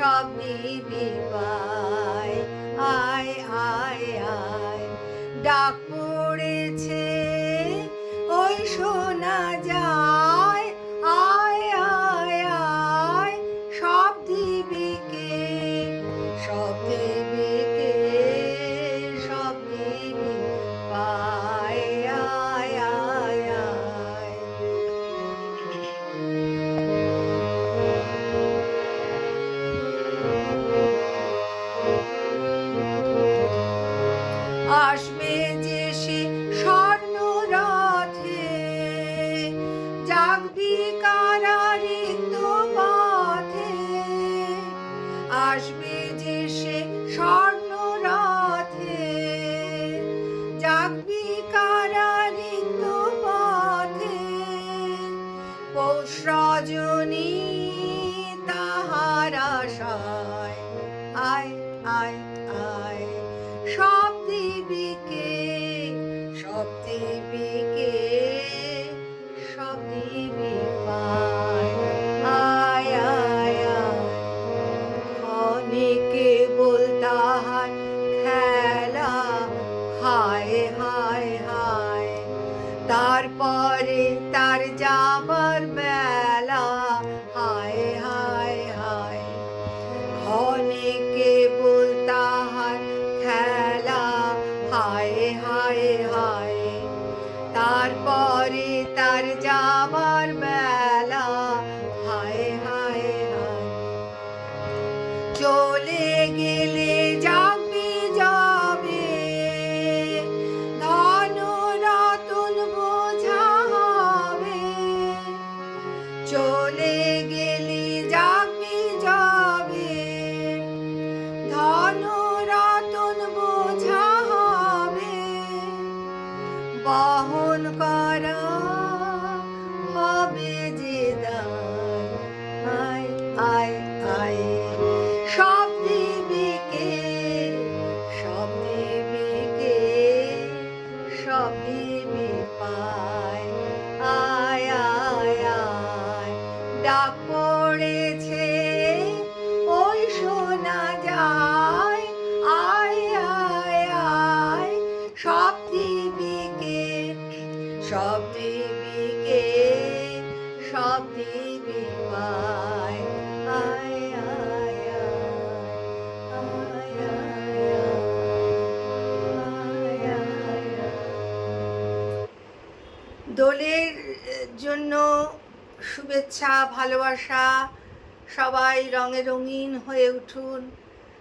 সব দিবি পায় আয় আয় আয়। ডাক পড়েছে জাগবি কারারিত পথে আসবে যে সে স্বর্ণ রথে জাগবি কারারিত পথে পৌষ রজনী তাহার আশায়। আয় আয় আয়। সব দিবিকে সব দিবিকে যাবার বেলা হায় হায় হায়। চলে গেলে যাবি যাবে। ধন রতন বোঝা হবে। চলে গেলে যাবি যাবে। ধন রতন বোঝা হবে। বহন করা পায় আয়। ডাক পড়েছে, ওই শোনা যায়। আয় আয় আয়। সব দিবিকে সব দিবিকে, সব দিবি পায়। আয় দোলের জন্য শুভেচ্ছা, ভালোবাসা, সবাই রঙে রঙিন হয়ে উঠুন,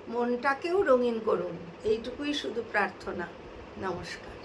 মনটাকেও রঙিন করুন। এইটুকুই শুধু প্রার্থনা। নমস্কার।